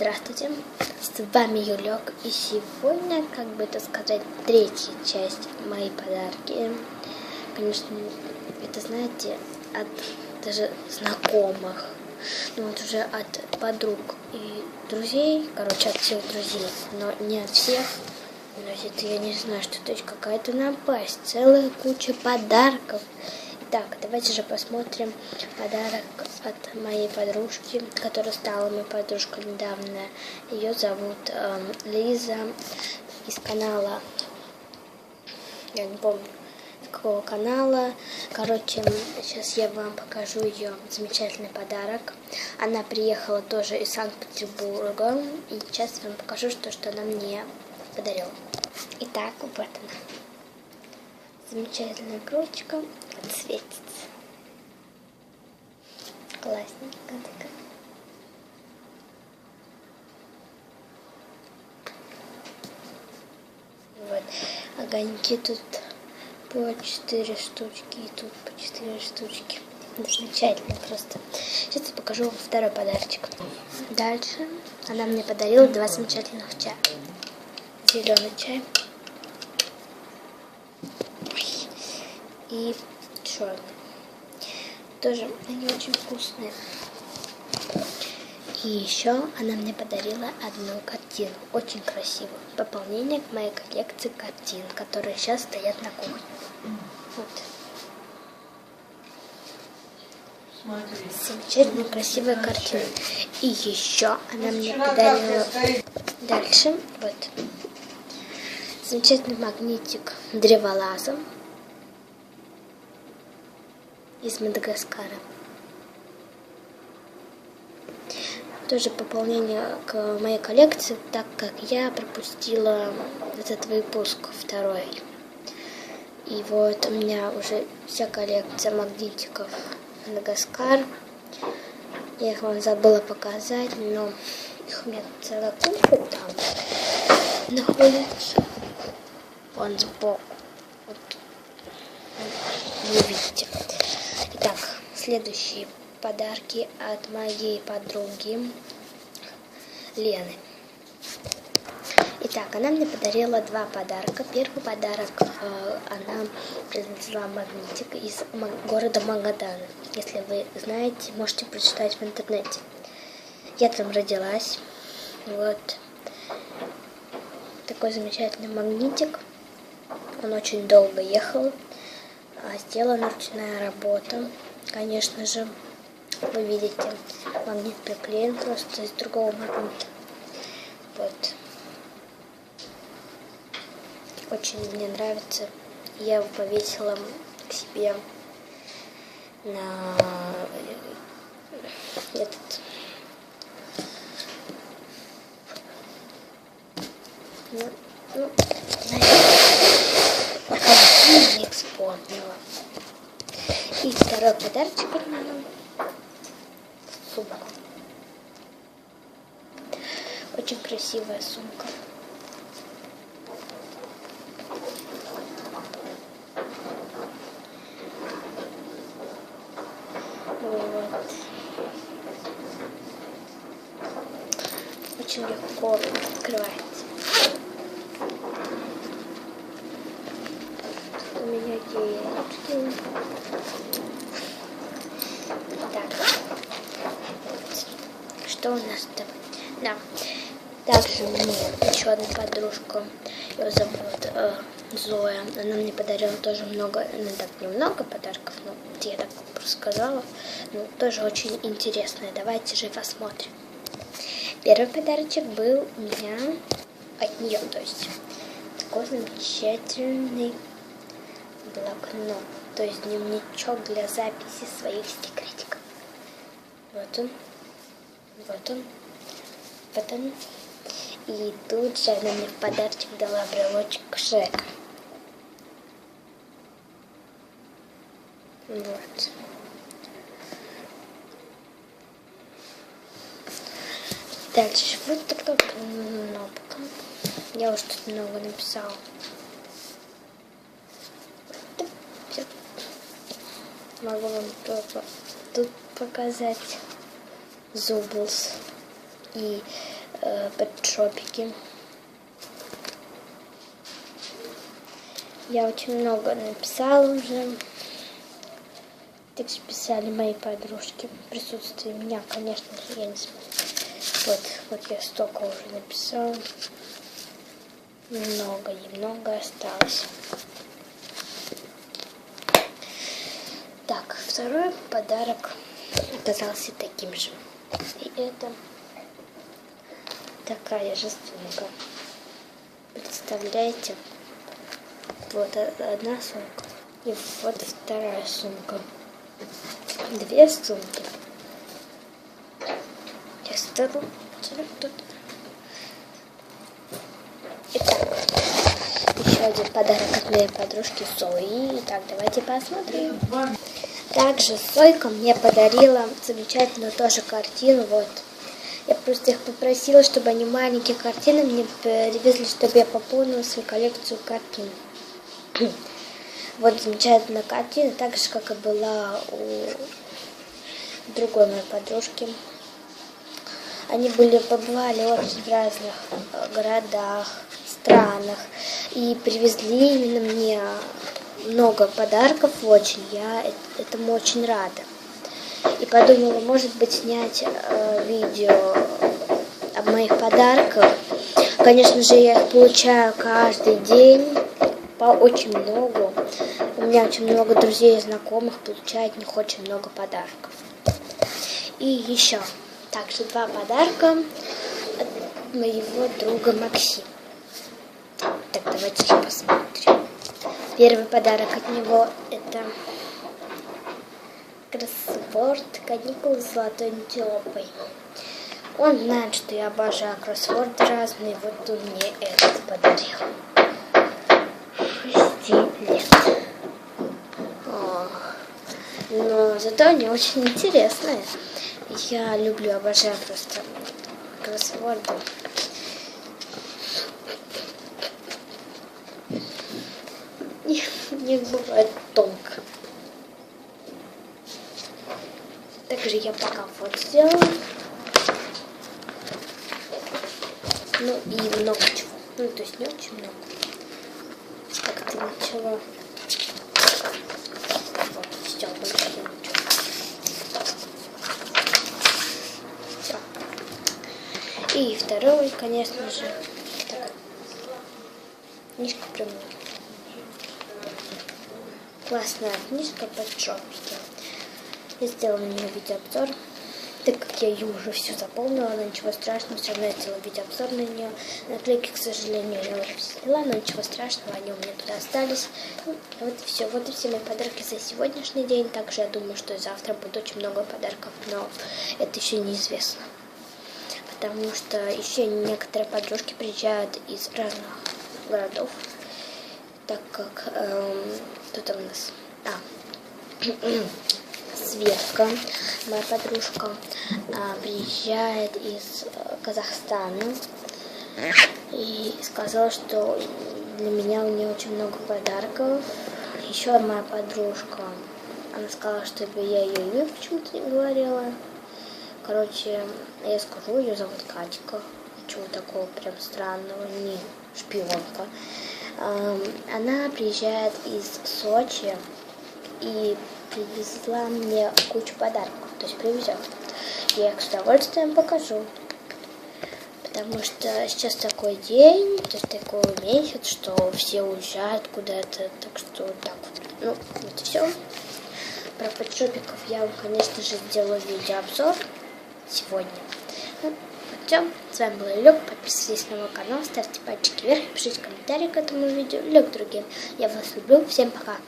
Здравствуйте, с вами Юлек, и сегодня, как бы это сказать, третья часть моей подарки. Конечно, это, знаете, от даже знакомых, ну вот уже от подруг и друзей, короче, от всех друзей, но не от всех. Значит, я не знаю, что это какая-то напасть, целая куча подарков. Так, давайте же посмотрим подарок от моей подружки, которая стала моей подружкой недавно. Ее зовут э, Лиза из канала, я не помню, какого канала. Короче, сейчас я вам покажу ее замечательный подарок. Она приехала тоже из Санкт-Петербурга. И сейчас я вам покажу, что, что она мне подарила. Итак, вот она. Замечательная кружечка светится. Классненько такая. Вот. Огоньки тут по 4 штучки, и тут по 4 штучки. Замечательно просто. Сейчас я покажу вам второй подарочек. Дальше она мне подарила два замечательных чая. Зеленый чай. И черный. Тоже они очень вкусные. И еще она мне подарила одну картину, очень красивую. Пополнение к моей коллекции картин, которые сейчас стоят на кухне. Вот. Замечательно красивая картина. И еще она мне подарила дальше вот замечательный магнитик древолазом из Мадагаскара. Тоже пополнение к моей коллекции, так как я пропустила этот выпуск второй. И вот у меня уже вся коллекция магнитиков Мадагаскар. Я их вам забыла показать, но их у меня целая куча там находится. Он сбоку. Вот. Не видите. Итак, следующие подарки от моей подруги Лены. Итак, она мне подарила два подарка. Первый подарок э, она принесла магнитик из города Магадана. Если вы знаете, можете прочитать в интернете. Я там родилась. Вот. Такой замечательный магнитик. Он очень долго ехал. А сделана ручная работа. Конечно же, вы видите, магнит приклеен просто из другого магнита. Вот. Очень мне нравится. Я его повесила к себе на этот ну, ну, не вспомнила. И второй подарочек от мамы. Сумка. Очень красивая сумка. Вот. Очень легко открывается. У меня денежки. Так. Что у нас там? Да. Также мне еще одна подружка, ее зовут э, Зоя. Она мне подарила тоже много, ну так немного подарков, но я так сказала. Ну, тоже очень интересное. Давайте же посмотрим. Первый подарочек был у меня от нее, то есть такой замечательный блокнот, то есть дневничок для записи своих секретиков. Вот он, вот он, вот он. И тут же она мне в подарочек дала брелочек Шрека. Вот. Дальше вот такая кнопка. Я уже тут много написала. Могу вам тут показать Зублс. И э, петшопики. Я очень много написала уже. Так писали мои подружки. В присутствии меня, конечно я не смогу. Вот, вот я столько уже написала. Много, немного осталось. Так, второй подарок оказался таким же. И это такая же сумка. Представляете? Вот одна сумка. И вот вторая сумка. Две сумки. Сейчас тут. Итак, еще один подарок от моей подружки Сои. Итак, давайте посмотрим. Также Сойка мне подарила замечательную тоже картину. Вот. Я просто их попросила, чтобы они маленькие картины мне привезли, чтобы я пополнила свою коллекцию картин. Вот замечательная картина, так же, как и была у другой моей подружки. Они были побывали очень в разных э, городах, странах и привезли именно мне много подарков очень. Я этому очень рада. И подумала, может быть, снять э, видео об моих подарках. Конечно же, я их получаю каждый день по очень много. У меня очень много друзей и знакомых получают от них очень много подарков. И еще также два подарка от моего друга Максима. Так, давайте посмотрим. Первый подарок от него это кроссворд каникулы с золотой антилопой. Он знает, что я обожаю кроссворды разные, вот он мне этот подарил. Шести лет. О. Но зато они очень интересные. Я люблю, обожаю просто кроссворды. Не бывает тонко. Также я пока вот сделала. Ну и много чего. Ну, то есть не очень много. Как-то начала. Вот, все, больше ничего. Все. И второй, конечно же, так, книжка меня. Классная книжка под шопики. Я сделала на нее видеообзор. Так как я ее уже все заполнила, но ничего страшного, все равно я сделала видеообзор на нее. Наклейки, к сожалению, я уже сняла, но ничего страшного, они у меня туда остались. Ну, вот и все. Вот и все мои подарки за сегодняшний день. Также я думаю, что завтра будет очень много подарков, но это еще неизвестно. Потому что еще некоторые подружки приезжают из разных городов, так как эм, тут у нас... А, Светка, моя подружка, а, приезжает из э, Казахстана и сказала, что для меня у нее очень много подарков. Еще моя подружка, она сказала, чтобы я ее имя почему-то не говорила. Короче, я скажу, ее зовут Катька. Ничего такого прям странного, не шпионка. Она приезжает из Сочи и привезла мне кучу подарков, то есть привезет. Я их с удовольствием покажу. Потому что сейчас такой день, то есть такой месяц, что все уезжают куда-то, так что так вот. Ну, вот все. Про подшопиков я вам, конечно же, сделаю видеообзор сегодня. Все. С вами был Люк. Подписывайтесь на мой канал, ставьте пальчики вверх, пишите комментарии к этому видео или другим. Я вас люблю. Всем пока.